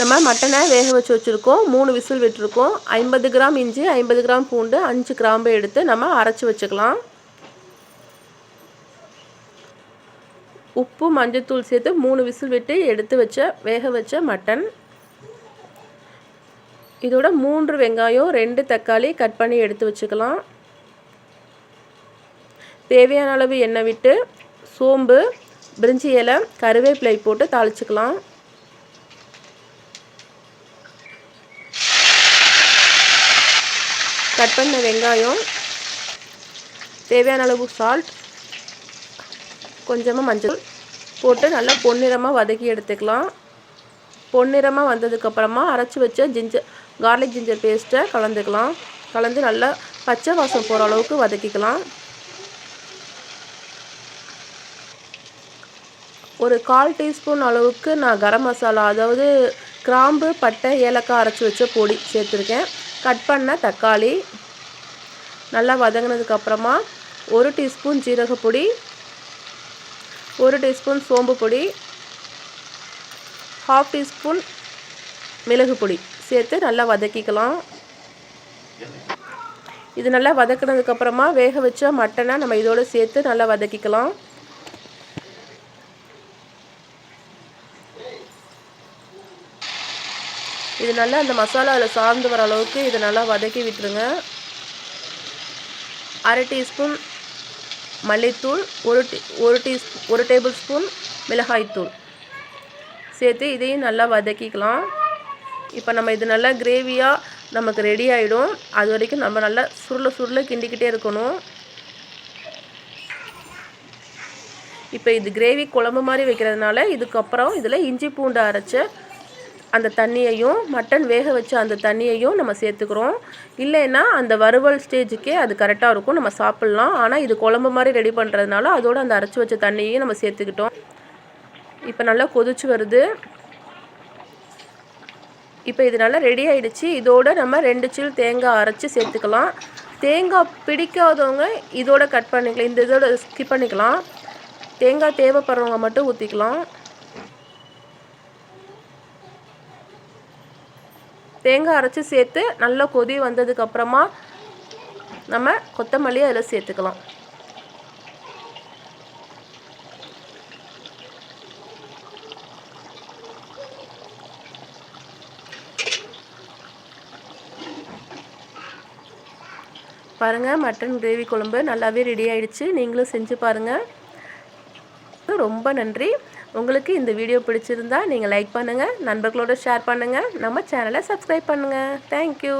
நம்ம மட்டனை வேக வச்சு வச்சுருக்கோம். மூணு விசில் விட்டுருக்கோம். ஐம்பது கிராம் இஞ்சி ஐம்பது கிராம் பூண்டு அஞ்சு கிராம்பு எடுத்து நம்ம அரைச்சி வச்சுக்கலாம். உப்பு மஞ்சத்தூள் சேர்த்து மூணு விசில் விட்டு எடுத்து வச்ச வேக வச்ச மட்டன். இதோட மூன்று வெங்காயம் ரெண்டு தக்காளி கட் பண்ணி எடுத்து வச்சுக்கலாம். தேவையான அளவு எண்ணெய் விட்டு சோம்பு பிரிஞ்சி இலை கருவேப்பிலை போட்டு தாளிச்சுக்கலாம். கட் பண்ண வெங்காயம். தேவையான அளவு சால்ட் கொஞ்சமாக மஞ்சள். போட்டு நல்லா பொன்னிறமாக வதக்கி எடுத்துக்கலாம். பொன்னிறமாக வந்ததுக்கப்புறமா அரைச்சி வச்ச ஜிஞ்சர் கார்லிக் ஜிஞ்சர் பேஸ்ட்டை கலந்துக்கலாம். கலந்து நல்லா பச்சை வாசம் போகிற அளவுக்கு வதக்கிக்கலாம். ஒரு கால் டீஸ்பூன் அளவுக்கு நான் கரம் மசாலா அதாவது கிராம்பு பட்டை ஏலக்காய் அரைச்சி வச்ச பொடி சேர்த்துருக்கேன். கட் பண்ண தக்காளி நல்லா வதங்கினதுக்கப்புறமா ஒரு டீஸ்பூன் ஜீரகப்பொடி ஒரு டீஸ்பூன் சோம்பு பொடி ஹாஃப் டீஸ்பூன் மிளகு பொடி சேர்த்து நல்லா வதக்கிக்கலாம். இது நல்லா வதக்கினதுக்கப்புறமா வேக வச்ச மட்டனை நம்ம இதோடு சேர்த்து நல்லா வதக்கிக்கலாம். இது நல்லா அந்த மசாலா அதில் சார்ந்து வர அளவுக்கு இதை நல்லா வதக்கி விட்டுருங்க. அரை டீஸ்பூன் மல்லித்தூள் ஒரு டீ ஒரு டீ ஒரு டேபிள் ஸ்பூன் மிளகாய்த்தூள் சேர்த்து இதையும் நல்லா வதக்கிக்கலாம். இப்போ நம்ம இது நல்லா கிரேவியாக நமக்கு ரெடி ஆகிடும் அது வரைக்கும் நம்ம நல்லா சுருள சுருளை கிண்டிக்கிட்டே இருக்கணும். இப்போ இது கிரேவி குழம்பு மாதிரி வைக்கிறதுனால இதுக்கப்புறம் இதில் இஞ்சி பூண்டு அரைச்சி அந்த தண்ணியையும் மட்டன் வேக வச்ச அந்த தண்ணியையும் நம்ம சேர்த்துக்கிறோம். இல்லைன்னா அந்த வறுவல் ஸ்டேஜுக்கே அது கரெக்டாக இருக்கும். நம்ம சாப்பிட்லாம். ஆனால் இது குழம்பு மாதிரி ரெடி பண்ணுறதுனால அதோடு அந்த அரைச்சி வச்ச தண்ணியையும் நம்ம சேர்த்துக்கிட்டோம். இப்போ நல்லா கொதிச்சு வருது. இப்போ இது நல்லா ரெடி ஆகிடுச்சு இதோட நம்ம ரெண்டு சில் தேங்காய் அரைச்சி சேர்த்துக்கலாம். தேங்காய் பிடிக்காதவங்க இதோட கட் பண்ணிக்கலாம். இந்த இதோட ஸ்கிப் பண்ணிக்கலாம். தேங்காய் தேவைப்படுறவங்க மட்டும் ஊற்றிக்கலாம் தேங்காய் அரைச்சி சேர்த்து நல்லா கொதி வந்ததுக்கப்புறமா நம்ம கொத்தமல்லி அதில் சேர்த்துக்கலாம். பாருங்கள் மட்டன் கிரேவி குழம்பு நல்லாவே ரெடி ஆகிடுச்சு நீங்களும் செஞ்சு பாருங்கள் ரொம்ப நன்றி. உங்களுக்கு இந்த வீடியோ பிடிச்சிருந்தா நீங்கள் லைக் பண்ணுங்கள் நண்பர்களோட ஷேர் பண்ணுங்கள் நம்ம சேனலை சப்ஸ்கிரைப் பண்ணுங்கள் தேங்க்யூ